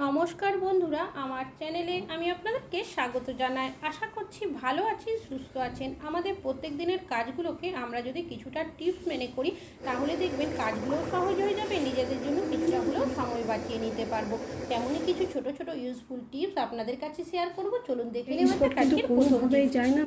নমস্কার বন্ধুরা আমার চ্যানেলে আমি আপনাদেরকে স্বাগত জানাই। আশা করছি ভালো আছেন সুস্থ আছেন। আমাদের প্রত্যেক দিনের কাজগুলোকে আমরা যদি কিছুটা টিপস মেনে করি তাহলে দেখবেন কাজগুলোও সহজ হয়ে যাবে নিজেদের জন্য কিছুটা হলেও সময় বাঁচিয়ে নিতে পারব। তেমনই কিছু ছোট ছোট ইউজফুল টিপস আপনাদের কাছে শেয়ার করব। চলুন দেখে নেওয়া যায় না।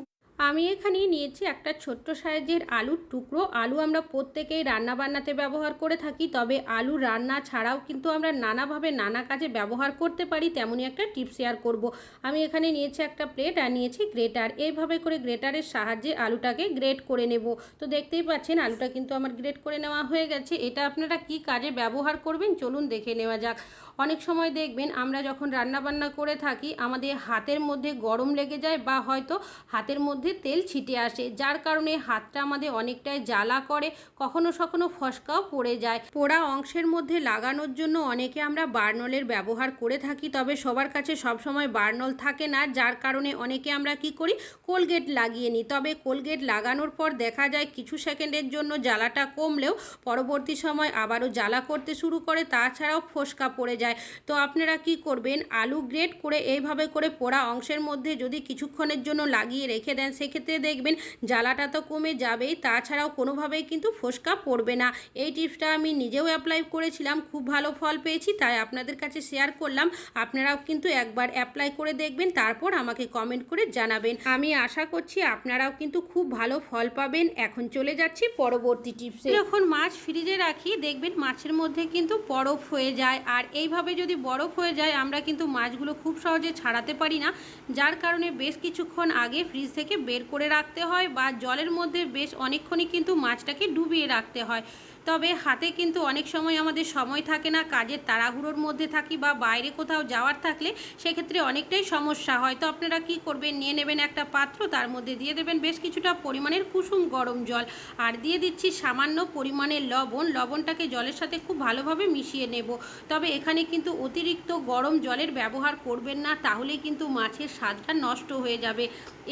আমি এখানে নিয়েছি একটা ছোট্ট সাইজের আলুর টুকরো। আলু আমরা প্রত্যেকেই রান্না বান্নাতে ব্যবহার করে থাকি, তবে আলু রান্না ছাড়াও কিন্তু আমরা নানাভাবে নানা কাজে ব্যবহার করতে পারি, তেমনই একটা টিপ শেয়ার করব। আমি এখানে নিয়েছি একটা প্লেট আর নিয়েছি গ্রেটার। এইভাবে করে গ্রেটারের সাহায্যে আলুটাকে গ্রেট করে নেব। তো দেখতেই পাচ্ছেন, আলুটা কিন্তু আমার গ্রেট করে নেওয়া হয়ে গেছে। এটা আপনারা কি কাজে ব্যবহার করবেন চলুন দেখে নেওয়া যাক। অনেক সময় দেখবেন, আমরা যখন রান্না বান্না করে থাকি, আমাদের হাতের মধ্যে গরম লেগে যায় বা হয়তো হাতের মধ্যে তেল ছিটে আসে, যার কারণে হাতটা আমাদের অনেকটাই জ্বালা করে, কখনো কখনো ফসকাও পড়ে যায়। পোড়া অংশের মধ্যে লাগানোর জন্য অনেকে আমরা বার্নলের ব্যবহার করে থাকি, তবে সবার কাছে সবসময় বার্নল থাকে না, যার কারণে অনেকে আমরা কি করি, কোলগেট লাগিয়ে নিই। তবে কোলগেট লাগানোর পর দেখা যায় কিছু সেকেন্ডের জন্য জ্বালাটা কমলেও পরবর্তী সময় আবারও জ্বালা করতে শুরু করে, তাছাড়াও ফোসকা পড়ে যায়। তো আপনারা কি করবেন, আলু গ্রেট করে এইভাবে করে পোড়া অংশের মধ্যে যদি কিছুক্ষণের জন্য লাগিয়ে রেখে দেন সেক্ষেত্রে দেখবেন জ্বালাটা তো কমে যাবেই, তাছাড়াও কোনোভাবেই কিন্তু ফোসকা পড়বে না। এই টিপসটা আমি নিজেও অ্যাপ্লাই করেছিলাম, খুব ভালো ফল পেয়েছি, তাই আপনাদের কাছে শেয়ার করলাম। আপনারাও কিন্তু একবার অ্যাপ্লাই করে দেখবেন, তারপর আমাকে কমেন্ট করে জানাবেন। আমি আশা করছি আপনারাও কিন্তু খুব ভালো ফল পাবেন। এখন চলে যাচ্ছি পরবর্তী টিপসে যখন মাছ ফ্রিজে রাখি, দেখবেন মাছের মধ্যে কিন্তু বরফ হয়ে যায়। আর এইভাবে যদি বরফ হয়ে যায়, আমরা কিন্তু মাছগুলো খুব সহজে ছাড়াতে পারি না। যার কারণে বেশ কিছুক্ষণ আগে ফ্রিজ থেকে বের করে রাখতে হয় বা জলের মধ্যে বেশ অনেকক্ষণই কিন্তু মাছটাকে ডুবিয়ে রাখতে হয়। তবে হাতে কিন্তু অনেক সময় আমাদের সময় থাকে না, কাজের তাড়াহুড়োর মধ্যে থাকি বা বাইরে কোথাও যাওয়ার থাকলে সেক্ষেত্রে অনেকটাই সমস্যা হয়। তো আপনারা কি করবেন? নিয়ে নেবেন একটা পাত্র, তার মধ্যে দিয়ে দেবেন বেশ কিছুটা পরিমাণের কুসুম গরম জল আর দিয়ে দিচ্ছি সামান্য পরিমাণের লবণ। লবণটাকে জলের সাথে খুব ভালোভাবে মিশিয়ে নেব। তবে এখানে কিন্তু অতিরিক্ত গরম জলের ব্যবহার করবেন না তাহলে কিন্তু মাছের স্বাদটা নষ্ট হয়ে যাবে।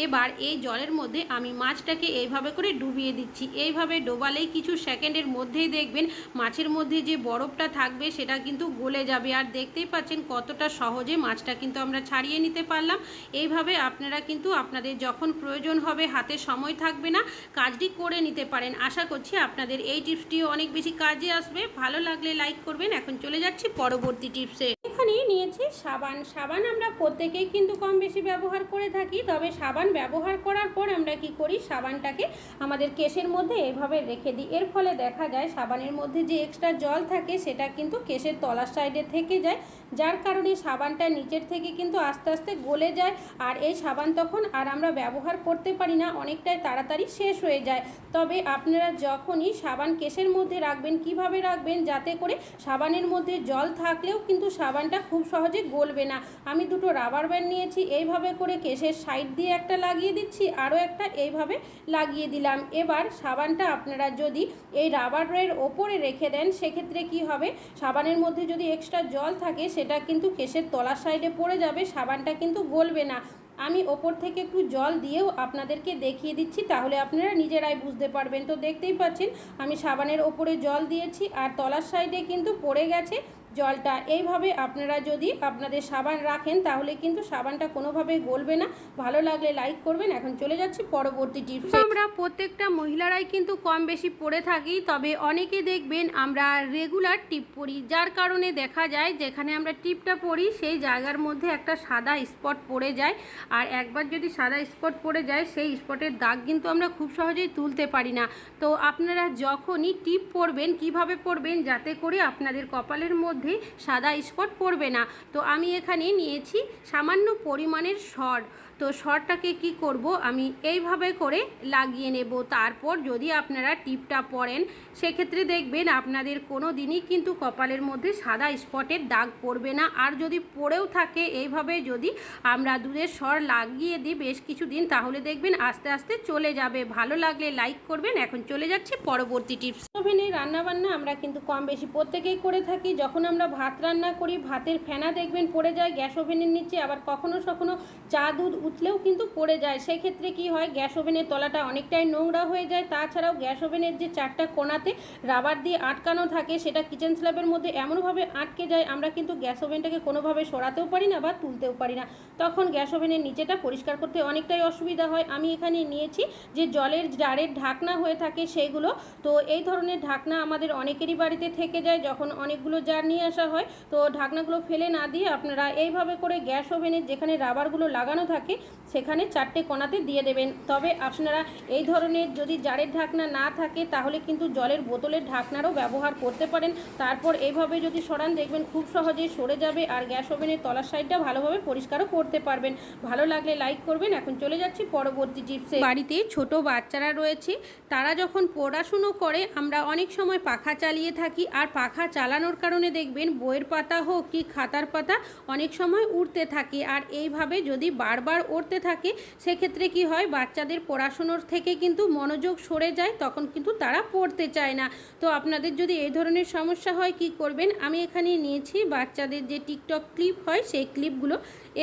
এবার এই জলের মধ্যে আমি মাছটাকে এইভাবে করে ডুবিয়ে দিচ্ছি। এইভাবে ডোবালেই কিছু সেকেন্ডের মধ্যেই দেখবেন। মাছের মধ্যে যে বরফটা থাকবে সেটা কিন্তু গলে যাবে। আর দেখতেই পাচ্ছেন কতটা সহজে মাছটা কিন্তু আমরা ছাড়িয়ে নিতে পারলাম। এইভাবে আপনারা কিন্তু আপনাদের যখন প্রয়োজন হবে হাতে সময় থাকবে না, কাজটি করে নিতে পারেন। আশা করছি আপনাদের এই টিপসটিও অনেক বেশি কাজে আসবে। ভালো লাগলে লাইক করবেন। এখন চলে যাচ্ছি পরবর্তী টিপসে। এখানে নিয়েছি সাবান। সাবান আমরা প্রত্যেকেই কিন্তু কম বেশি ব্যবহার করে থাকি। তবে সাবান ব্যবহার করার পর আমরা কি করি? সাবানটাকে আমাদের কেশের মধ্যে এভাবে রেখে দিই। এর ফলে দেখা যায় সাবানের মধ্যে যে এক্সট্রা জল থাকে সেটা কিন্তু কেশের তলার সাইডে থেকে যায়, যার কারণে সাবানটা নিচের থেকে কিন্তু আস্তে আস্তে গলে যায় আর এই সাবান তখন আর আমরা ব্যবহার করতে পারি না, অনেকটাই তাড়াতাড়ি শেষ হয়ে যায়। তবে আপনারা যখনই সাবান কেশের মধ্যে রাখবেন, কীভাবে রাখবেন যাতে করে সাবানের মধ্যে জল থাকলেও কিন্তু সাবানটা খুব সহজে গলবে না। আমি দুটো রাবার ব্যান্ড নিয়েছি, এইভাবে করে কেশের সাইড দিয়ে একটা লাগিয়ে দিচ্ছি, আরও একটা এইভাবে লাগিয়ে দিলাম। এবার সাবানটা আপনারা যদি এই রাবারের ওপরে রেখে দেন, সেক্ষেত্রে কি হবে? সাবানের মধ্যে যদি এক্সট্রা জল থাকে, সেটা কিন্তু কেশের তলার সাইডে পড়ে যাবে, সাবানটা কিন্তু গলবে না। আমি ওপর থেকে একটু জল দিয়েও আপনাদেরকে দেখিয়ে দিচ্ছি, তাহলে আপনারা নিজেরাই বুঝতে পারবেন। তো দেখতেই পাচ্ছেন, আমি সাবানের ওপরে জল দিয়েছি, আর তলার সাইডে কিন্তু পড়ে গেছে। জলটা। এইভাবে আপনারা যদি আপনাদের সাবান রাখেন, তাহলে কিন্তু সাবানটা কোনোভাবে গলবে না। ভালো লাগলে লাইক করবেন। এখন চলে যাচ্ছি পরবর্তী টিপস। আমরা প্রত্যেকটা মহিলারাই কিন্তু কম বেশি পরে থাকি, তবে অনেকে দেখবেন আমরা রেগুলার টিপ পরি যার কারণে দেখা যায় যেখানে আমরা টিপটা পরি সেই জায়গার মধ্যে একটা সাদা স্পট পড়ে যায়। আর একবার যদি সাদা স্পট পড়ে যায়, সেই স্পটের দাগ কিন্তু আমরা খুব সহজেই তুলতে পারি না। তো আপনারা যখনই টিপ পরবেন কীভাবে পরবেন যাতে করে আপনাদের কপালের মধ্যে সাদা স্পট পড়বে না। তো আমি এখানে নিয়েছি সামান্য পরিমাণের সর। তো সরটাকে কি করব? আমি এইভাবে করে লাগিয়ে নেব। তারপর যদি আপনারা টিপটা পরেন সেক্ষেত্রে দেখবেন আপনাদের কোনো দিনই কিন্তু কপালের মধ্যে সাদা স্পটের দাগ পড়বে না। আর যদি পড়েও থাকে, এইভাবে যদি আমরা দুধের স্বর লাগিয়ে দিই বেশ কিছুদিন, তাহলে দেখবেন আস্তে আস্তে চলে যাবে। ভালো লাগলে লাইক করবেন। এখন চলে যাচ্ছি পরবর্তী টিপস। ওভেনে রান্নাবান্না আমরা কিন্তু কম বেশি প্রত্যেকেই করে থাকি। যখন আমরা আমরা ভাত রান্না করি, ভাতের ফেনা দেখবেন পড়ে যায়, গ্যাস ওভেনের নিচে, আবার কখনো কখনো চা দুধ উঠলেও কিন্তু পড়ে যায়। সেক্ষেত্রে কি হয়, গ্যাস ওভেনের তলাটা অনেকটাই নোংরা হয়ে যায়। তাছাড়াও গ্যাস ওভেনের যে চারটা কোণাতে রাবার দিয়ে আটকানো থাকে, সেটা কিচেন স্ল্যাবের মধ্যে এমনভাবে আটকে যায়, আমরা কিন্তু গ্যাস ওভেনটাকে কোনোভাবে সরাতেও পারি না বা তুলতেও পারি না। তখন গ্যাস ওভেনের নিচেটা পরিষ্কার করতে অনেকটাই অসুবিধা হয়। আমি এখানে নিয়েছি যে জলের জারের ঢাকনা হয়ে থাকে সেইগুলো তো এই ধরনের ঢাকনা আমাদের অনেকেরই বাড়িতে থেকে যায়, যখন অনেকগুলো জার নিয়ে আসা হয়। তো ঢাকনাগুলো ফেলে না দিয়ে আপনারা এইভাবে করে গ্যাস ওভেনের যেখানে রাবারগুলো লাগানো থাকে সেখানে চারটে কোণাতে দিয়ে দেবেন। তবে আপনারা এই ধরনের যদি জারের ঢাকনা না থাকে, তাহলে কিন্তু জলের বোতলের ঢাকনারও ব্যবহার করতে পারেন। তারপর এইভাবে যদি সরান, দেখবেন খুব সহজেই সরে যাবে আর গ্যাস ওভেনের তলার সাইডটা ভালোভাবে পরিষ্কারও করতে পারবেন। ভালো লাগলে লাইক করবেন। এখন চলে যাচ্ছি পরবর্তী টিপসে। বাড়িতে ছোট বাচ্চারা রয়েছে, তারা যখন পড়াশুনো করে, আমরা অনেক সময় পাখা চালিয়ে থাকি আর পাখা চালানোর কারণে দেখবেন বইয়ের পাতা হোক কি খাতার পাতা অনেক সময় উঠতে থাকে। আর এইভাবে যদি বারবার উঠতে থাকে, সেক্ষেত্রে কি হয়, বাচ্চাদের পড়াশুনোর থেকে কিন্তু মনোযোগ সরে যায়, তখন কিন্তু তারা পড়তে চায় না। তো আপনাদের যদি এই ধরনের সমস্যা হয়, কি করবেন? আমি এখানে নিয়েছি বাচ্চাদের যে টিকটক ক্লিপ হয়, সেই ক্লিপগুলো।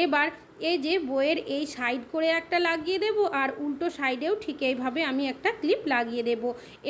এবার এই যে বইয়ের এই সাইড করে একটা লাগিয়ে দেব, আর উল্টো সাইডেও ঠিক এইভাবে আমি একটা ক্লিপ লাগিয়ে দেব।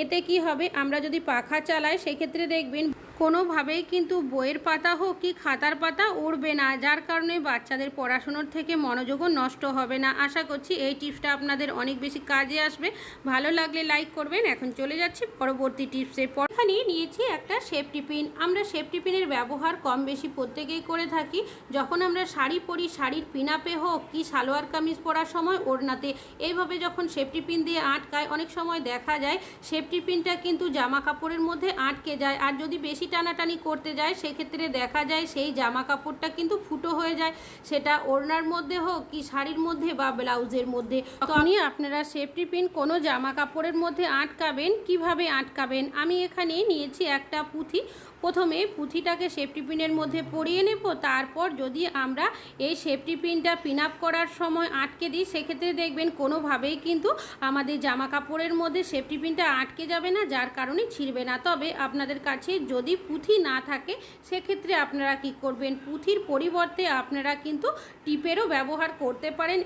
এতে কি হবে, আমরা যদি পাখা চালাই, সেক্ষেত্রে দেখবেন কোনোভাবেই কিন্তু বইয়ের পাতা হোক কি খাতার পাতা উড়বে না, যার কারণে বাচ্চাদের পড়াশুনোর থেকে মনোযোগও নষ্ট হবে না। আশা করছি এই টিপসটা আপনাদের অনেক বেশি কাজে আসবে। ভালো লাগলে লাইক করবেন। এখন চলে যাচ্ছি পরবর্তী টিপসে। এখানে নিয়েছি একটা সেফটি পিন। আমরা সেফটি পিনের ব্যবহার কম বেশি প্রত্যেকেই করে থাকি। যখন আমরা শাড়ি পরি, শাড়ির পিনাপে হোক কি সালোয়ার কামিজ পরার সময় ওড়নাতে। এইভাবে যখন সেফটি পিন দিয়ে আটকায়, অনেক সময় দেখা যায় সেফটি পিনটা কিন্তু জামা কাপড়ের মধ্যে আটকে যায়। আর যদি বেশি টানাটানি করতে যায়, সেক্ষেত্রে দেখা যায় সেই জামা কাপড়টা কিন্তু ফুটো হয়ে যায়। সেটা ওড়নার মধ্যে হোক কি শাড়ির মধ্যে বা ব্লাউজের মধ্যে। তখনই আপনারা সেফটি পিন কোনো জামা কাপড়ের মধ্যে আটকাবেন, কীভাবে আটকাবেন? আমি এখানে নিয়েছি একটা পুঁথি। প্রথমে পুঁথিটাকে সেফটি পিনের মধ্যে পরিয়ে নেব, তারপর যদি আমরা এই সেফটি পিনটা পিন আপ করার সময় আটকে দিই, সেক্ষেত্রে দেখবেন কোনোভাবেই কিন্তু আমাদের জামা কাপড়ের মধ্যে সেফটি পিনটা আটকে যাবে না, যার কারণে ছিঁড়বে না। তবে আপনাদের কাছে যদি পুঁথি না থাকে, সেক্ষেত্রে আপনারা কি করবেন? পুঁথির পরিবর্তে আপনারা কিন্তু টিপেরও ব্যবহার করতে পারেন।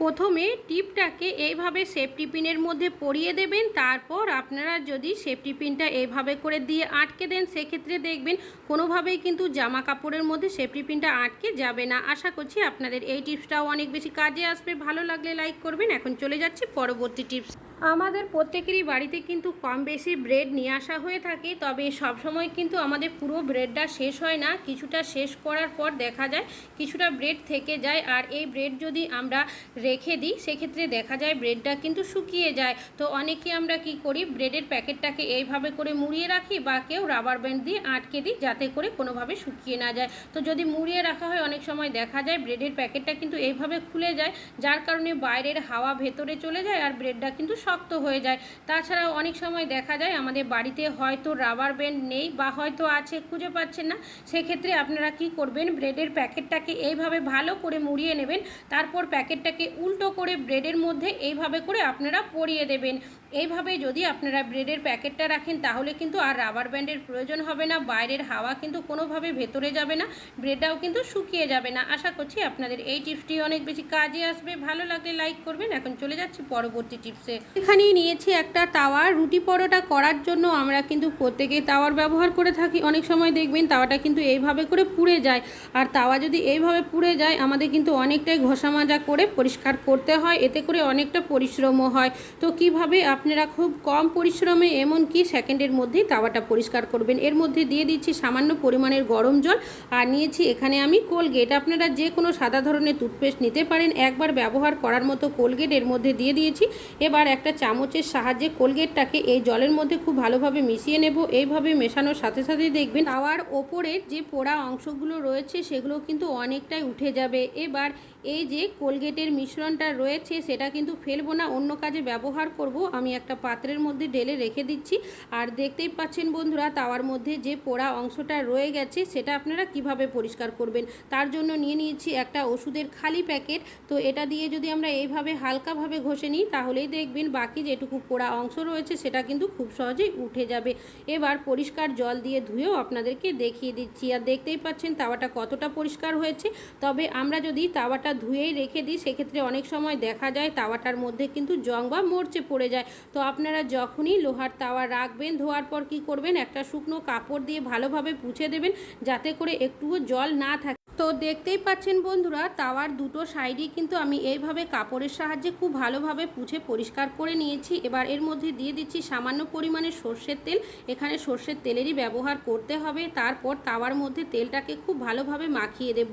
প্রথমে টিপটাকে এইভাবে সেফটি পিনের মধ্যে পরিয়ে দেবেন, তারপর আপনারা যদি সেফটি পিনটা এইভাবে করে দিয়ে আটকে দেন, সেক্ষেত্রে দেখবেন কোনোভাবেই কিন্তু জামা কাপড়ের মধ্যে সেফটি পিনটা আটকে যাবে না। আশা করছি আপনাদের এই টিপসটাও অনেক বেশি কাজে আসবে। ভালো লাগলে লাইক করবেন। এখন চলে যাচ্ছি পরবর্তী টিপস। আমাদের প্রত্যেকেরই বাড়িতে কিন্তু কম বেশি ব্রেড নিয়ে আসা হয়ে থাকে, তবে সব সময় কিন্তু আমাদের পুরো ব্রেডটা শেষ হয় না। কিছুটা শেষ করার পর দেখা যায় কিছুটা ব্রেড থেকে যায়, আর এই ব্রেড যদি আমরা রেখে দিই, সেক্ষেত্রে দেখা যায় ব্রেডটা কিন্তু শুকিয়ে যায়। তো অনেকে আমরা কি করি ব্রেডের প্যাকেটটাকে এইভাবে করে মুড়িয়ে রাখি বা কেউ রাবার ব্যান্ড দিয়ে আটকে দিই, যাতে করে কোনোভাবে শুকিয়ে না যায়। তো যদি মুড়িয়ে রাখা হয়, অনেক সময় দেখা যায় ব্রেডের প্যাকেটটা কিন্তু এইভাবে খুলে যায়, যার কারণে বাইরের হাওয়া ভেতরে চলে যায়, আর ব্রেডটা কিন্তু শক্ত হয়ে যায়। তাছাড়াও অনেক সময় দেখা যায় আমাদের বাড়িতে হয়তো রাবার ব্যান্ড নেই বা হয়তো আছে, খুঁজে পাচ্ছেন না। সেক্ষেত্রে আপনারা কি করবেন? ব্রেডের প্যাকেটটাকে এইভাবে ভালো করে মুড়িয়ে নেবেন। তারপর প্যাকেটটাকে উল্টো করে ব্রেডের মধ্যে এইভাবে করে আপনারা পরিয়ে দেবেন। এইভাবে যদি আপনারা ব্রেডের প্যাকেটটা রাখেন, তাহলে কিন্তু আর রাবার ব্যান্ডের প্রয়োজন হবে না। বাইরের হাওয়া কিন্তু কোনোভাবে ভেতরে যাবে না। ব্রেডটাও কিন্তু শুকিয়ে যাবে না। আশা করছি আপনাদের এই টিপসটি অনেক বেশি কাজে আসবে। ভালো লাগলে লাইক করবেন। এখন চলে যাচ্ছি পরবর্তী টিপসে। এখানে নিয়েছি একটা তাওয়া। রুটি পরোটা করার জন্য আমরা কিন্তু প্রত্যেকেই তাওয়ার ব্যবহার করে থাকি। অনেক সময় দেখবেন তাওয়াটা কিন্তু এইভাবে করে পুড়ে যায়। আর তাওয়া যদি এইভাবে পুড়ে যায়, আমাদের কিন্তু অনেকটাই ঘষা মাজা করে পরিষ্কার করতে হয়। এতে করে অনেকটা পরিশ্রমও হয়। তো কীভাবে আপনারা খুব কম পরিশ্রমে এমনকি সেকেন্ডের মধ্যেই তাওয়াটা পরিষ্কার করবেন? এর মধ্যে দিয়ে দিচ্ছি সামান্য পরিমাণের গরম জল। আর নিয়েছি এখানে আমি কোলগেট। আপনারা যে কোনো সাদা ধরনের টুথপেস্ট নিতে পারেন। একবার ব্যবহার করার মতো কোলগেট এর মধ্যে দিয়ে দিয়েছি। এবার একটা চামচের সাহায্যে কোলগেটটাকে এই জলের মধ্যে খুব ভালোভাবে মিশিয়ে নেব। এইভাবে মেশানোর সাথে সাথে দেখবেন তাওয়ার ওপরের যে পোড়া অংশগুলো রয়েছে সেগুলো কিন্তু অনেকটাই উঠে যাবে। এবার এই যে কোলগেটের মিশ্রণটা রয়েছে, সেটা কিন্তু ফেলব না, অন্য কাজে ব্যবহার করব। আমি একটা পাত্রের মধ্যে ঢেলে রেখে দিচ্ছি। আর দেখতেই পাচ্ছেন বন্ধুরা, তাওয়ার মধ্যে যে পোড়া অংশটা রয়ে গেছে, সেটা আপনারা কীভাবে পরিষ্কার করবেন? তার জন্য নিয়ে নিয়েছি একটা ওষুধের খালি প্যাকেট। তো এটা দিয়ে যদি আমরা এইভাবে হালকাভাবে ঘষে নিই, তাহলেই দেখবেন বাকি যেটুকু পোড়া অংশ রয়েছে, সেটা কিন্তু খুব সহজেই উঠে যাবে। এবার পরিষ্কার জল দিয়ে ধুয়েও আপনাদেরকে দেখিয়ে দিচ্ছি। আর দেখতেই পাচ্ছেন তাওয়াটা কতটা পরিষ্কার হয়েছে। তবে আমরা যদি তাওয়াটা ধুয়েই রেখে দিই, সেক্ষেত্রে অনেক সময় দেখা যায় তাওয়াটার মধ্যে কিন্তু জং বা মরচে পড়ে যায়। তো আপনারা যখনই লোহার তাওয়া রাখবেন, ধোয়ার পর কি করবেন? একটা শুকনো কাপড় দিয়ে ভালোভাবে পুছে দেবেন, যাতে করে একটুও জল না থাকে। তো দেখতেই পাচ্ছেন বন্ধুরা, তাওয়ার দুটো সাইডই কিন্তু আমি এইভাবে কাপড়ের সাহায্যে খুব ভালোভাবে পুছে পরিষ্কার করে নিয়েছি। এবার এর মধ্যে দিয়ে দিচ্ছি সামান্য পরিমাণে সর্ষের তেল। এখানে সর্ষের তেলেরই ব্যবহার করতে হবে। তারপর তাওয়ার মধ্যে তেলটাকে খুব ভালোভাবে মাখিয়ে দেব।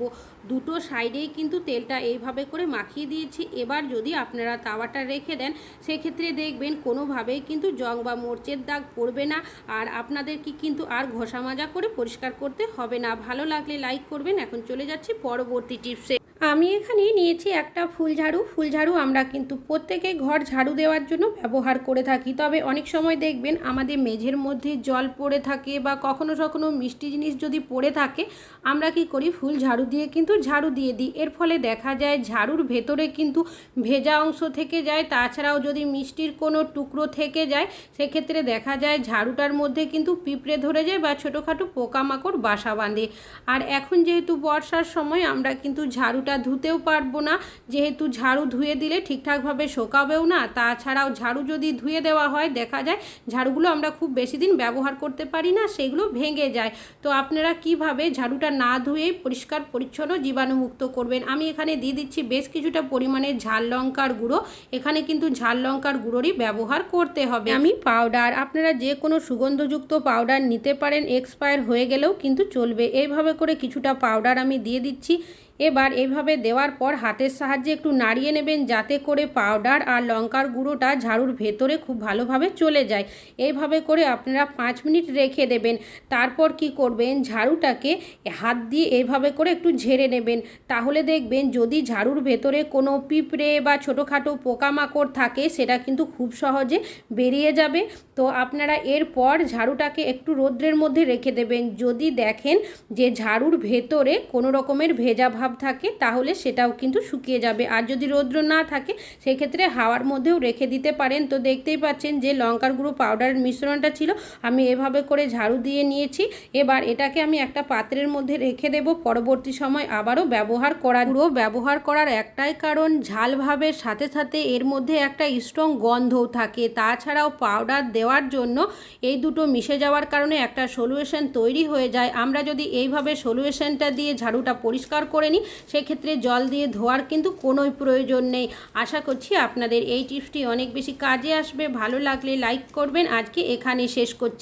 দুটো সাইডেই কিন্তু তেলটা এইভাবে করে মাখিয়ে দিয়েছি। এবার যদি আপনারা তাওয়াটা রেখে দেন, সেক্ষেত্রে দেখবেন কোনোভাবেই কিন্তু জং বা মোর্চের দাগ পড়বে না। আর আপনাদের কি কিন্তু আর ঘষা মাজা করে পরিষ্কার করতে হবে না। ভালো লাগলে লাইক করবেন। এখন চলে যাচ্ছি পরবর্তী টিপসে। আমি এখানে নিয়েছি একটা ফুল ঝাড়ু। ফুল ঝাড়ু আমরা কিন্তু প্রত্যেকে ঘর ঝাড়ু দেওয়ার জন্য ব্যবহার করে থাকি। তবে অনেক সময় দেখবেন আমাদের মেঝের মধ্যে জল পড়ে থাকে বা কখনো কখনো মিষ্টি জিনিস যদি পড়ে থাকে, আমরা কি করি? ফুল ঝাড়ু দিয়ে কিন্তু ঝাড়ু দিয়ে দিই। এর ফলে দেখা যায় ঝাড়ুর ভেতরে কিন্তু ভেজা অংশ থেকে যায়। তাছাড়াও যদি মিষ্টির কোনো টুকরো থেকে যায়, সেক্ষেত্রে দেখা যায় ঝাড়ুটার মধ্যে কিন্তু পিঁপড়ে ধরে যায় বা ছোটোখাটো পোকামাকড় বাসা বাঁধে। আর এখন যেহেতু বর্ষার সময়, আমরা কিন্তু ঝাড়ুটা ধুতেও পারব না। যেহেতু ঝাড়ু ধুয়ে দিলে ঠিকঠাকভাবে শোকাবেও না, তাছাড়াও ঝাড়ু যদি ধুয়ে দেওয়া হয়, দেখা যায় ঝাড়ুগুলো আমরা খুব বেশি দিন ব্যবহার করতে পারি না, সেগুলো ভেঙে যায়। তো আপনারা কীভাবে ঝাড়ুটা না ধুয়েই পরিষ্কার, পরিচ্ছন্ন জীবাণুমুক্ত করবেন? আমি এখানে দিয়ে দিচ্ছি বেশ কিছুটা পরিমাণে ঝাল লঙ্কার গুঁড়ো। এখানে কিন্তু ঝাল লঙ্কার গুঁড়োরই ব্যবহার করতে হবে। আমি পাউডার, আপনারা যে কোনো সুগন্ধযুক্ত পাউডার নিতে পারেন, এক্সপায়ার হয়ে গেলেও কিন্তু চলবে। এইভাবে করে কিছুটা পাউডার আমি দিয়ে দিচ্ছি। এবার এভাবে দেওয়ার পর হাতের সাহায্যে একটু নাড়িয়ে নেবেন যাতে করে পাউডার আর লঙ্কার গুঁড়োটা ঝাড়ুর ভেতরে খুব ভালোভাবে চলে যায়। এইভাবে করে আপনারা পাঁচ মিনিট রেখে দেবেন। তারপর কি করবেন? ঝাড়ুটাকে হাত দিয়ে এভাবে করে একটু ঝেড়ে নেবেন। তাহলে দেখবেন যদি ঝাড়ুর ভেতরে কোনো পিঁপড়ে বা ছোটোখাটো পোকামাকড় থাকে, সেটা কিন্তু খুব সহজে বেরিয়ে যাবে। তো আপনারা এরপর ঝাড়ুটাকে একটু রৌদ্রের মধ্যে রেখে দেবেন। যদি দেখেন যে ঝাড়ুর ভেতরে কোনো রকমের ভেজা থাকে, তাহলে সেটাও কিন্তু শুকিয়ে যাবে। আর যদি রৌদ্র না থাকে, সেক্ষেত্রে হাওয়ার মধ্যেও রেখে দিতে পারেন। তো দেখতেই পাচ্ছেন যে লঙ্কার গুঁড়ো পাউডারের মিশ্রণটা ছিল, আমি এভাবে করে ঝাড়ু দিয়ে নিয়েছি। এবার এটাকে আমি একটা পাত্রের মধ্যে রেখে দেব। পরবর্তী সময় আবারও ব্যবহার করার গুঁড়ো ব্যবহার করার একটাই কারণ, ঝাল ভাবের সাথে সাথে এর মধ্যে একটা স্ট্রং গন্ধও থাকে। তাছাড়াও পাউডার দেওয়ার জন্য এই দুটো মিশে যাওয়ার কারণে একটা সলিউশন তৈরি হয়ে যায়। আমরা যদি এইভাবে সলিউশনটা দিয়ে ঝাড়ুটা পরিষ্কার করে নিই সেক্ষেত্রে জল দিয়ে ধোয়ার কিন্তু কোনোই প্রয়োজন নেই। আশা করছি আপনাদের এই টিপসটি অনেক বেশি কাজে আসবে। ভালো লাগলে লাইক করবেন। আজকে এখানে শেষ করছি।